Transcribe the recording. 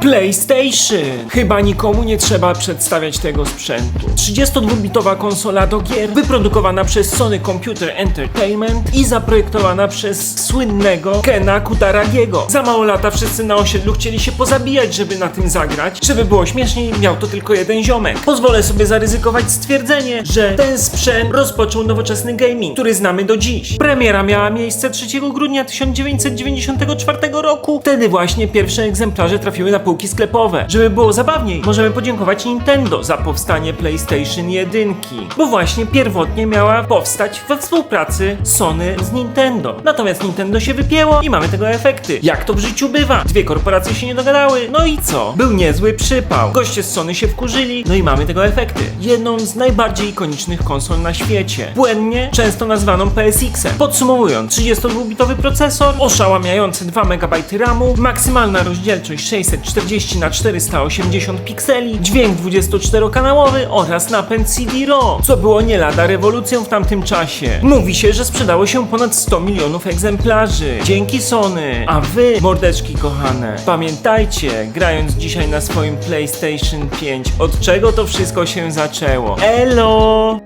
PlayStation! Chyba nikomu nie trzeba przedstawiać tego sprzętu. 32-bitowa konsola do gier, wyprodukowana przez Sony Computer Entertainment i zaprojektowana przez słynnego Kena Kutaragiego. Za mało lata wszyscy na osiedlu chcieli się pozabijać, żeby na tym zagrać. Żeby było śmieszniej, miał to tylko jeden ziomek. Pozwolę sobie zaryzykować stwierdzenie, że ten sprzęt rozpoczął nowoczesny gaming, który znamy do dziś. Premiera miała miejsce 3 grudnia 1994 roku. Wtedy właśnie pierwsze egzemplarze trafiły na półki sklepowe. Żeby było zabawniej, możemy podziękować Nintendo za powstanie PlayStation 1, bo właśnie pierwotnie miała powstać we współpracy Sony z Nintendo. Natomiast Nintendo się wypięło i mamy tego efekty. Jak to w życiu bywa? Dwie korporacje się nie dogadały, no i co? Był niezły przypał. Goście z Sony się wkurzyli, no i mamy tego efekty. Jedną z najbardziej ikonicznych konsol na świecie. Błędnie, często nazwaną PSX-em. Podsumowując, 32-bitowy procesor, oszałamiające 2 MB RAMu, maksymalna rozdzielczość 640 na 480 pikseli, dźwięk 24-kanałowy oraz napęd CD-ROM, co było nie lada rewolucją w tamtym czasie. Mówi się, że sprzedało się ponad 100 milionów egzemplarzy. Dzięki Sony. A wy, mordeczki kochane, pamiętajcie, grając dzisiaj na swoim PlayStation 5, od czego to wszystko się zaczęło. Elo!